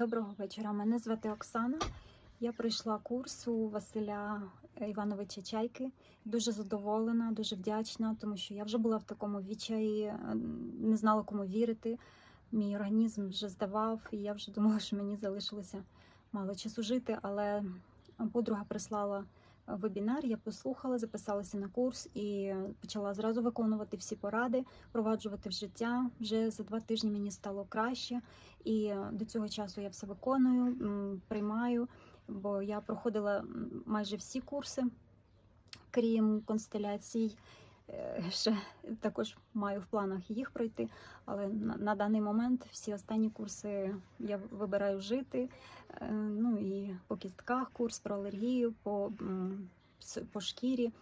Доброго вечора. Мене звати Оксана. Я пройшла курс у Василя Івановича Чайки. Дуже задоволена, дуже вдячна, тому що я вже була в такому відчаї, е, не знала, кому вірити. Мій організм вже здавав, і я вже думала, що мені залишилося мало часу жити. Але подруга прислала вебінар, я послухала, записалася на курс і почала зразу виконувати всі поради, впроваджувати в життя. Вже за два тижні мені стало краще, і до цього часу я все виконую, приймаю, бо я проходила майже всі курси, крім констеляцій. Е, Ще також маю в планах їх пройти, але на, на даний момент всі останні курси я вибираю жити. Е, Ну і по кістках курс про алергію, по, по шкірі.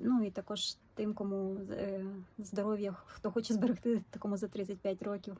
Ну і також тим, кому е, здоров'я, хто хоче зберегти такому за 35 років.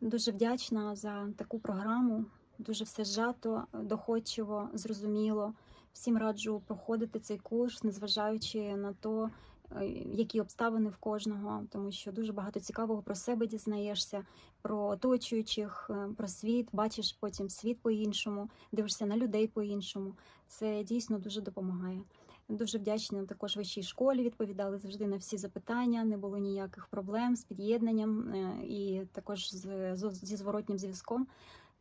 Дуже вдячна за таку програму. Дуже все зжато, доходчиво, зрозуміло. Всім раджу проходити цей курс, незважаючи на то, е, які обставини в кожного, тому що дуже багато цікавого про себе дізнаєшся, про оточуючих, е, про світ, бачиш потім світ по-іншому, дивишся на людей по-іншому. Це дійсно дуже допомагає. Дуже вдячна також вищій школі. Відповідали завжди на всі запитання. Не було ніяких проблем з під'єднанням е, і також зі зворотнім зв'язком.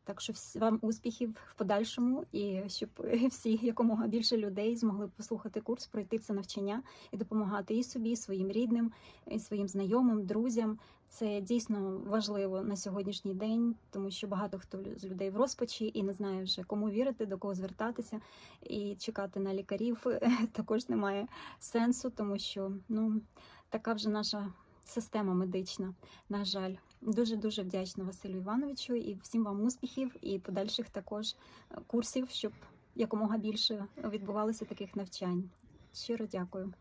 Так що вам успіхів в подальшому, і щоб всі якомога більше людей змогли послухати курс, пройти це навчання і допомагати і собі, і своїм рідним, і своїм знайомим, друзям. Це дійсно важливо на сьогоднішній день, тому що багато хто з людей в розпачі і не знає вже кому вірити, до кого звертатися, і чекати на лікарів також немає сенсу, тому що ну така вже наша система медична. На жаль, дуже дуже вдячна Василю Івановичу і всім вам успіхів і подальших також е, курсів, щоб якомога більше відбувалося таких навчань. Щиро дякую.